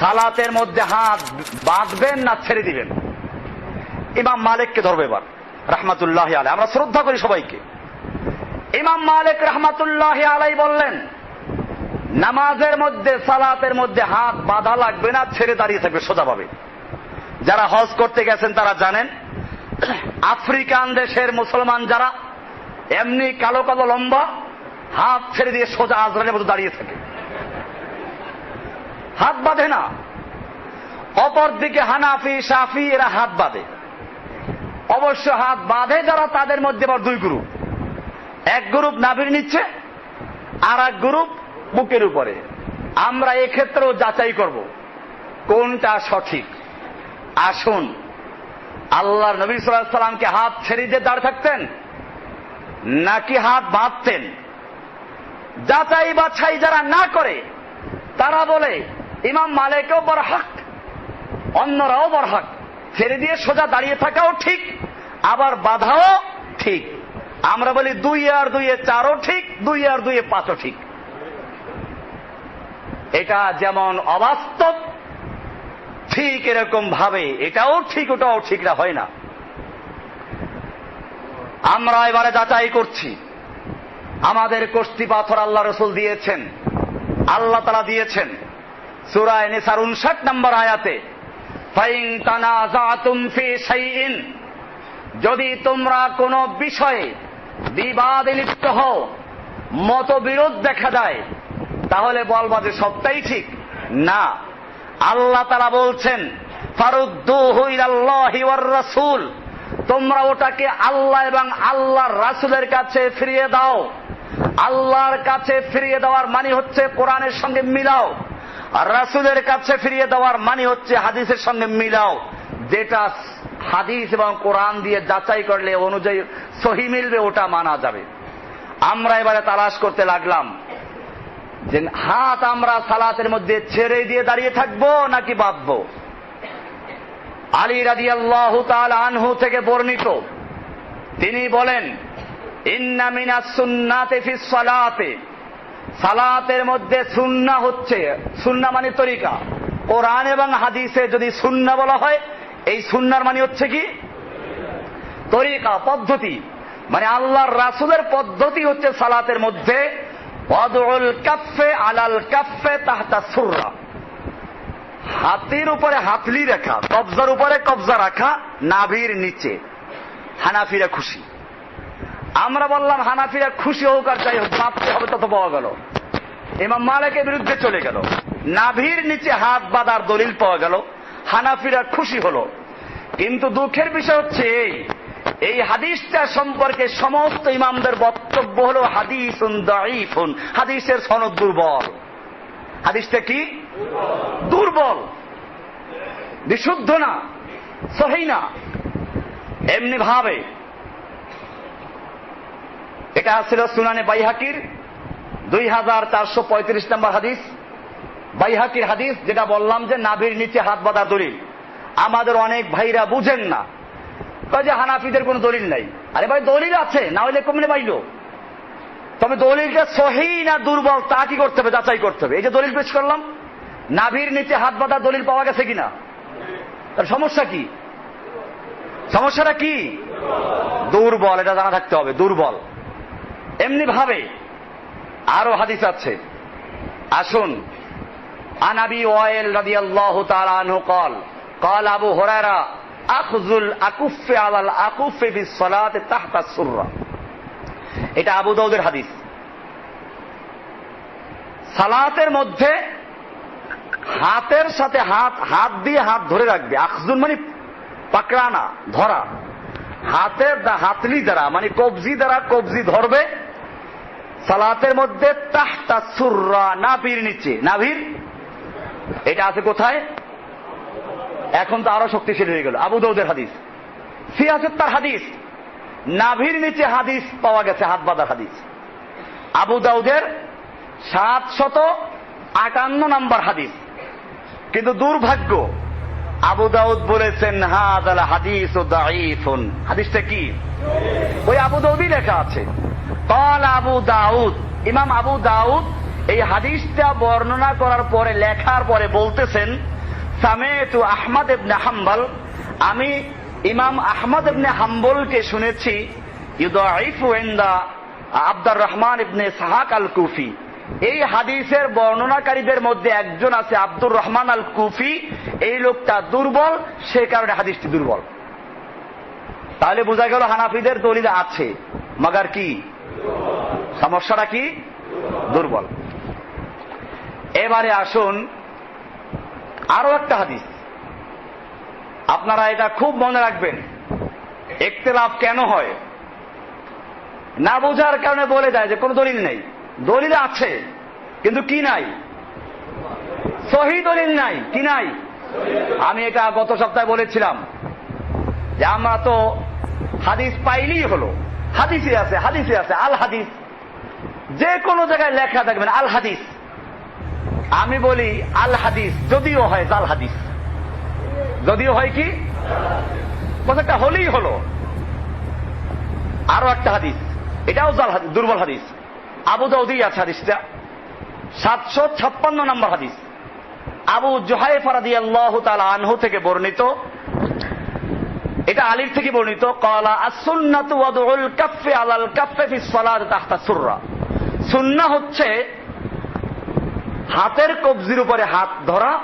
সালাতের মধ্যে হাত বাঁধবেন না ছেড়ে দিবেন। ইমাম মালিককে ধরবে এবার, রাহমাতুল্লাহ আলাই আমরা শ্রদ্ধা করি সবাইকে। ইমাম মালিক রহমাতুল্লাহ আলাই বললেন, নামাজের মধ্যে, সালাতের মধ্যে হাত বাঁধা লাগবে না, ছেড়ে দাঁড়িয়ে থাকবে সোজাভাবে। যারা হজ করতে গেছেন তারা জানেন, আফ্রিকান দেশের মুসলমান যারা এমনি কালো কালো লম্বা, হাত ছেড়ে দিয়ে সোজা আজরানের মতো দাঁড়িয়ে থাকে। হাত বাঁধে না। অপর দিকে হানাফি সাফি এরা হাত বাঁধে। অবশ্য হাত বাঁধে যারা, তাদের মধ্যে আবার দুই গ্রুপ এক গ্রুপ নাভির নিচ্ছে আর এক গ্রুপ বুকের উপরে। আমরা এক্ষেত্রেও যাচাই করব, কোনটা সঠিক। আসুন, আল্লাহর নবী সাল্লাল্লাহু সাল্লামকে হাত ছেড়ে দিয়ে দাঁড় থাকতেন, নাকি হাত বাঁধতেন? যাচাই বাছাই যারা না করে, তারা বলে ইমাম মালেকও বড় হক অন্যরাও বড় হক ছেড়ে দিয়ে সোজা দাঁড়িয়ে থাকাও ঠিক, আবার বাধাও ঠিক। আমরা বলি দুই আর দুইয়ে চারও ঠিক, দুই আর দুইয়ে পাঁচও ঠিক। এটা যেমন অবাস্তব, ঠিক এরকম ভাবে, এটাও ঠিক, ওটাও ঠিক না, হয় না। আমরা এবারে যাচাই করছি। আমাদের কষ্টি পাথর আল্লাহ রসুল দিয়েছেন, আল্লাহ তারা দিয়েছেন। সুরায় নিসার উনষাট নম্বর আয়াতে যদি তোমরা কোন বিষয়ে বিবাদে লিপ্ত হও, মতবিরোধ দেখা যায় তাহলে বলবা যে সবটাই ঠিক। না, আল্লাহ তারা বলছেন রাসূল, তোমরা ওটাকে আল্লাহ এবং আল্লাহর রাসূলের কাছে ফিরিয়ে দাও। আল্লাহর কাছে ফিরিয়ে দেওয়ার মানে হচ্ছে কোরআনের সঙ্গে মিলাও। আর রাসূলের কাছে ফিরিয়ে দেওয়ার মানে হচ্ছে হাদিসের সঙ্গে মিলাও। যেটা হাদিস এবং কোরআন দিয়ে যাচাই করলে অনুযায়ী সহি মিলবে, ওটা মানা যাবে। আমরা এবারে তালাশ করতে লাগলাম যে হাত আমরা সালাতের মধ্যে ছেড়ে দিয়ে দাঁড়িয়ে থাকব নাকি বাঁধবো? আলী রাজি আল্লাহ আনহু থেকে বর্ণিত, তিনি বলেন ইন্নামিনা সুন্নাতে ফি সালাতে। সালাতের মধ্যে সুন্না হচ্ছে, সুন্না মানে তরিকা। কোরআন এবং হাদিসে যদি সুন্না বলা হয়, এই সুন্নার মানে হচ্ছে কি? তরিকা, পদ্ধতি। মানে আল্লাহর রাসুলের পদ্ধতি হচ্ছে সালাতের মধ্যে অদল কাফে আলাল কাফে হাতির উপরে হাতলি রাখা, কবজার উপরে কবজা রাখা, নাভির নিচে। হানাফিরা খুশি। আমরা বললাম, হানাফিরা খুশি হোক আর যাই হোক মাপতে হবে তত পাওয়া গেল। ইমাম মালিকের বিরুদ্ধে চলে গেল। নাভির নিচে হাত বাঁধার দলিল পাওয়া গেল। হানাফিরা খুশি হলো। কিন্তু দুঃখের বিষয় হচ্ছে এই এই হাদিসটা সম্পর্কে সমস্ত ইমামদের বক্তব্য হলো হাদিস হাদিসের সনদ দুর্বল। হাদিসটা কি? দুর্বল। বিশুদ্ধ না, সহি না। এমনি ভাবে এটা ছিল সুনানে বাইহাকির দুই হাজার চারশো পঁয়ত্রিশ নম্বর হাদিস। বাইহাকির হাদিস যেটা বললাম যে নাভির নিচে হাত বাঁধা দলিল। আমাদের অনেক ভাইরা বুঝেন না। যে হানাফিদের কোনো দলিল নাই। আরে ভাই, দলিল আছে, না হলে কমনে পাইল তবে দলিলটা সহি না দুর্বল, তা কি করতে হবে, যাচাই করতে হবে। এই যে দলিল পেশ করলাম, নাভির নিচে হাত বাঁধা দলিল পাওয়া গেছে কিনা? তার সমস্যা কি? সমস্যাটা কি? দুর্বল, এটা জানা থাকতে হবে, দুর্বল। এমনি ভাবে আরো হাদিস আছে আসুন আনাবি ওয়াইল রাদিয়াল্লাহু তাআলা আনহু قال قال আবু হুরায়রা আখযুল আকুফে আলাল আকুফে ফিস সালাতে তাহতা সুররা এটা আবু দাউদের হাদিস সালাতের মধ্যে হাতের সাথে হাত হাত দিয়ে হাত ধরে রাখবে আখজুল মানে পাকড়ানা ধরা হাতের দা- হাতলি দ্বারা মানে কবজি দ্বারা কবজি ধরবে সালাতের মধ্যে তাহতা সুররা, নাভির নিচে। নাভির? এটা আছে কোথায়? এখন তো আরও শক্তিশালী হয়ে গেল। আবু দৌদের হাদিস। সিয়াসের তার হাদিস। নাভির নিচে হাদিস পাওয়া গেছে, হাত বাঁধার হাদিস। আবু দাউদের সাত শত আটান্ন নম্বর হাদিস। কিন্তু দুর্ভাগ্য, আবু দাউদ বলেছেন হাদ হাদিস ও দাইফুন হাদিসটা কি? ওই আবু দাউদই লেখা আছে। কল আবু দাউদ ইমাম আবু দাউদ এই হাদিসটা বর্ণনা করার পরে, লেখার পরে বলতেছেন, সামেতু আহমদ ইবনে হাম্বল আমি ইমাম আহমদ ইবনে হাম্বলকে শুনেছি ইউদাইফু ইনদা আব্দুর রহমান ইবনে সাহাক আল কুফি এই হাদিসের বর্ণনাকারীদের মধ্যে একজন আছে আব্দুর রহমান আল কুফি এই লোকটা দুর্বল, সে কারণে হাদিসটি দুর্বল। তাহলে বোঝা গেল হানাফিদের দলিল আছে, মাগার কি? সমস্যাটা কি? দুর্বল। এবারে আসুন, আরও একটা হাদিস। আপনারা এটা খুব মনে রাখবেন একতেলাভ কেন হয়? না বোঝার কারণে বলে যায় যে কোনো দলিল নেই। দলিল আছে, কিন্তু কি নাই? সহি দলিল নাই, কি নাই? আমি এটা গত সপ্তাহে বলেছিলাম যে আমরা তো হাদিস পাইলেই হলো। হাদিসে আছে হাদিসে আছে, আল হাদিস। যে কোনো জায়গায় লেখা থাকবেন আল হাদিস। আমি বলি, আল হাদিস, যদিও হয় জাল হাদিস। যদিও হয় কি? কথাটা হলেই হলো। আরও একটা হাদিস, এটাও জাল হাদিস, দুর্বল হাদিস। আবু দাউদি আছে হাদিসটা। সাতশো ছাপ্পান্ন নম্বর হাদিস। আবু জোহাই ফারাদি আল্লাহ আনহু থেকে বর্ণিত। এটা আলীর থেকে বর্ণিত। কলা আসুন্নাতু ওয়াদউল কাফফি আলাল কাফফি ফি সালাত তাহতা সুররা। সুন্নাহ হচ্ছে হাতের কবজির উপরে হাত ধরা,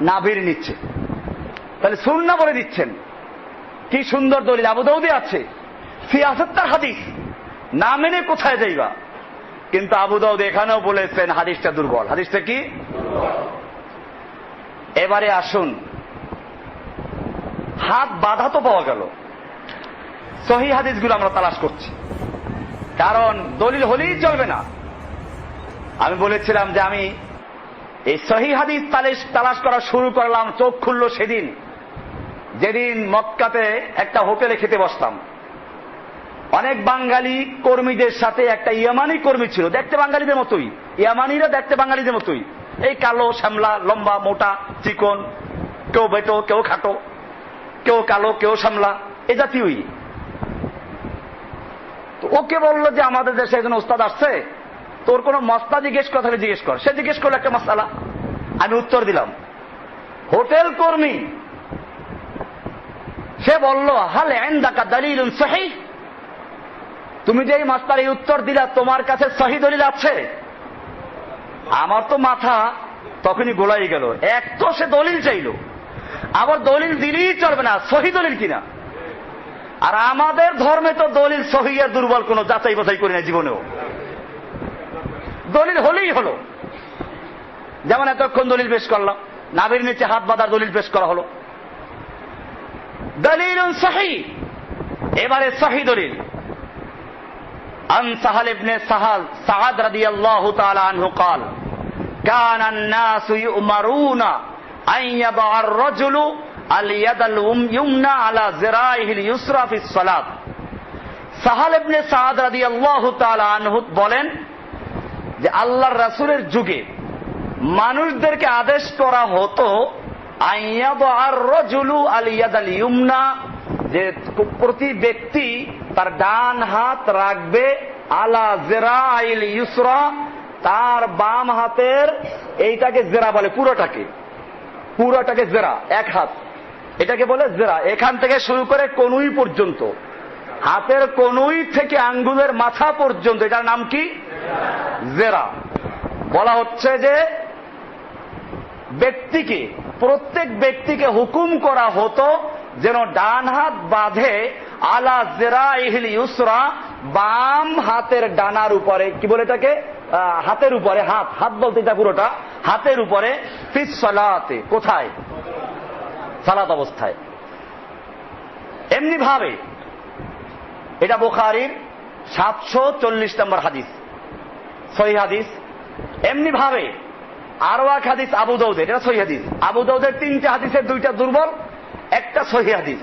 নাভির নিচ্ছে তাহলে সুন্না বলে দিচ্ছেন। কি সুন্দর দলিল। আবু দাউদে আছে, সিয়াসত তার হাদিস। না মেনে কোথায় যাইবা? কিন্তু আবু দাউদ এখানেও বলেছেন, হাদিসটা দুর্বল। হাদিসটা কি? এবারে আসুন। হাত বাধা তো পাওয়া গেল। সহি হাদিসগুলো আমরা তালাশ করছি। কারণ দলিল হলেই চলবে না। আমি বলেছিলাম যে আমি এই সহি হাদিস তালিশ তালাশ করা শুরু করলাম, চোখ খুললো সেদিন। যেদিন মক্কাতে একটা হোটেলে খেতে বসতাম। অনেক বাঙালি কর্মীদের সাথে একটা ইয়ামানি কর্মী ছিল। দেখতে বাঙালিদের মতোই। ইয়ামানিরা দেখতে বাঙালিদের মতোই। এই কালো, শ্যামলা, লম্বা, মোটা, চিকন, কেউ বেটো, কেউ খাটো, কেউ কালো, কেউ শ্যামলা, এ জাতীয়ই। ওকে বলল যে আমাদের দেশে একজন ওস্তাদ আসছে, তোর কোন মস্তা জিজ্ঞেস কথা জিজ্ঞেস কর। সে জিজ্ঞেস করল একটা মশালা আমি উত্তর দিলাম, হোটেল কর্মী। সে বলল, হাল এন্দাকা দলিল সহি তুমি যে এই মাস্টার এই উত্তর দিলা, তোমার কাছে সহি দলিল আছে? আমার তো মাথা তখনই গোলাই গেল। এক তো সে দলিল চাইলো। আবার দলিল দিলেই চলবে না সহি দলিল কিনা? আর আমাদের ধর্মে তো দলিল সহি আর দুর্বল কোন যাচাই বাছাই করি না জীবনেও দলিল হলেই হলো যেমন এতক্ষণ দলিল পেশ করলাম নাবির নিচে হাত বাঁধার দলিল পেশ করা হলো দলিল সহি এবারে সহি দলিল আন সাহাল ইবনে সাহাল সাহাদ রাদিয়াল্লাহু তাআলা আনহু قال كان الناس يؤمرون أن يضع الرجل বলেন যে আল্লাহ রাসুলের যুগে মানুষদেরকে আদেশ করা হতো যে প্রতি ব্যক্তি তার ডান হাত রাখবে, আলা জেরা আইল ইউসরা তার বাম হাতের এইটাকে জেরা বলে, পুরোটাকে। পুরোটাকে জেরা, এক হাত। এটাকে বলে জেরা। এখান থেকে শুরু করে কনুই পর্যন্ত। হাতের কনুই থেকে আঙ্গুলের মাথা পর্যন্ত। এটার নাম কি? জেরা। বলা হচ্ছে যে ব্যক্তিকে, প্রত্যেক ব্যক্তিকে হুকুম করা হতো যেন ডান হাত বাঁধে, আলা জেরা ইহিল ইউসরা, বাম হাতের ডানার উপরে। কি বলে এটাকে? হাতের উপরে, হাত। হাত বলতে এটা পুরোটা। হাতের উপরে সালাতে। কোথায়? সালাত অবস্থায় এমনি ভাবে এটা বুখারির সাতশো চল্লিশ নম্বর হাদিস সহি হাদিস এমনি ভাবে আরো এক হাদিস আবু দৌদের এটা সহি হাদিস আবু দৌদের তিনটা হাদিসের দুইটা দুর্বল একটা সহি হাদিস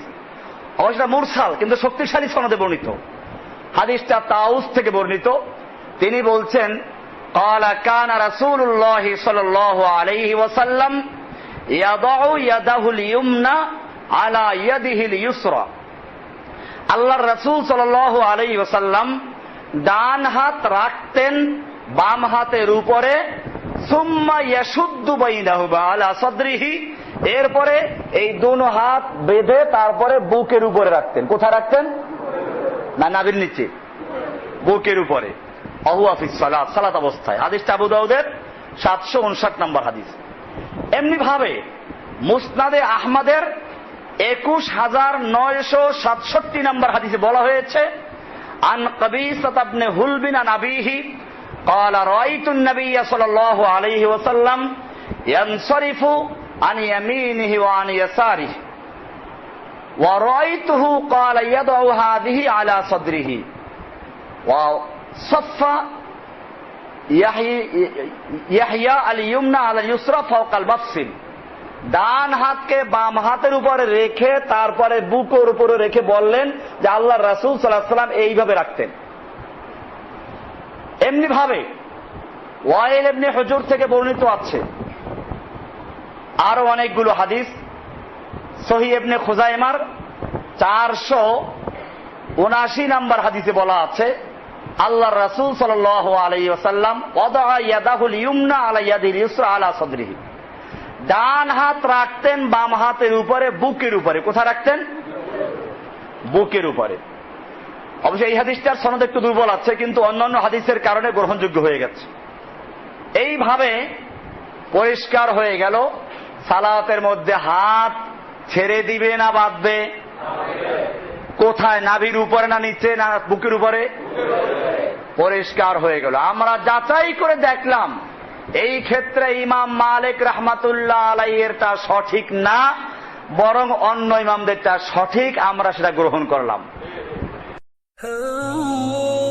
অবশ্যই মুরসাল কিন্তু শক্তিশালী সনদে বর্ণিত হাদিসটা তাউস থেকে বর্ণিত তিনি বলছেন قال كان رسول الله صلى الله عليه وسلم আলা ইয়াদিহিল ইউসরা। আল্লাহ রসুল সাল আলাই ওসাল্লাম ডান হাত রাখতেন, বাম হাতের উপরে এরপরে এই দুনো হাত বেঁধে তারপরে বুকের উপরে রাখতেন। কোথায় রাখতেন? না, নাবির নিচে। বুকের উপরে। অহুয়াফিস সালাত সালাত অবস্থায়। হাদিস আবু দাউদের সাতশো উনষাট নম্বর হাদিস। এমনি ভাবে মুসনাদে আহমদের একুশ হাজার নয়শো সাতষট্টি নম্বর হাদিসে বলা হয়েছে আন কবিসত আপনি হুলবিন আন আবিহি قال رأيت النبي صلى الله عليه وسلم ينصرف عن يمينه وعن يساره ورأيته قال يضع هذه على صدره وصف ইয়াহিয়া আল ইউমনা আল ইউসরা বাফসিল ডান হাতকে বাম হাতের উপরে রেখে তারপরে বুকের উপরে রেখে বললেন যে আল্লাহ রাসুল সাল্লাহ সাল্লাম এইভাবে রাখতেন। এমনি ভাবে ওয়াইল এমনি হজুর থেকে বর্ণিত আছে। আরও অনেকগুলো হাদিস। সহি এবনে খোজাইমার চারশো উনাশি নাম্বার হাদিসে বলা আছে। আল্লাহ রাসুল সাল আলাই ওসাল্লাম ইয়াদাহুল ইউমনা আলাইয়াদিল ইউসরা আলা সদরিহি। ডান হাত রাখতেন, বাম হাতের উপরে, বুকের উপরে। কোথায় রাখতেন? বুকের উপরে। অবশ্যই এই হাদিসটার সনদ একটু দুর্বল আছে, কিন্তু অন্যান্য হাদিসের কারণে গ্রহণযোগ্য হয়ে গেছে। এইভাবে পরিষ্কার হয়ে গেল, সালাতের মধ্যে হাত ছেড়ে দিবে না, বাঁধবে। কোথায় নাভির উপরে না নিচে না বুকের উপরে? পরিষ্কার হয়ে গেল। আমরা যাচাই করে দেখলাম, এই ক্ষেত্রে ইমাম মালিক রহমাতুল্লাহ আলাইয়েরটা সঠিক না, বরং অন্য ইমামদেরটা সঠিক, আমরা সেটা গ্রহণ করলাম। Oh